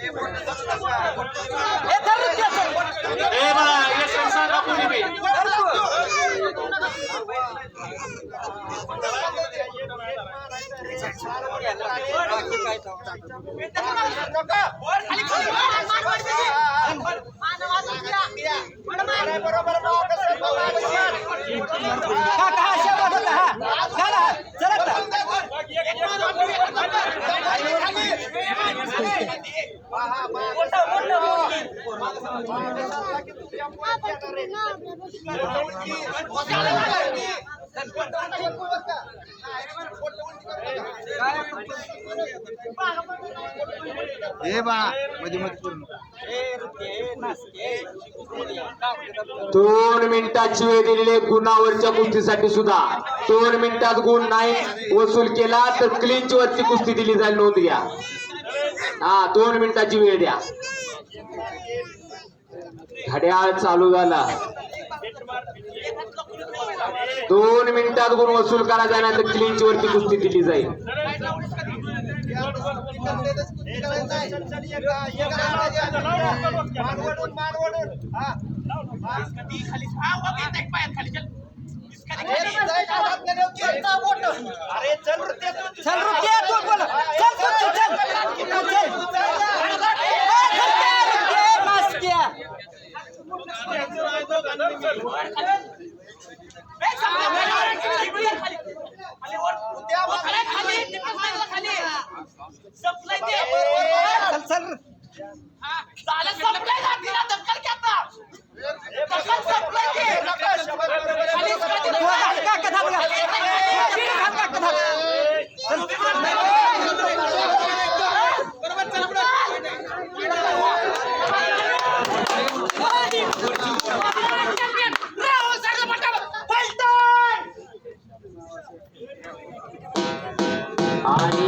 બરોબર हे बा मध्ये दोन मिनिटाची वेळ दिलेली गुणावरच्या कुस्तीसाठी सुद्धा. दोन मिनिटात गुण नाही वसूल केला तर क्लिंच वरची कुस्ती दिली जाईल नोंद घ्या. हा दोन मिनिटाची वेळ द्या. घड्याळ चालू झाला. दोन मिनिटात गुण वसूल करा जाणार तर क्लिंच वरती कुस्ती दिली जाईल. चल रुपये तू बोल चल चल चल चल चल चल रुपये मास्त्या वर खाली. वर चल I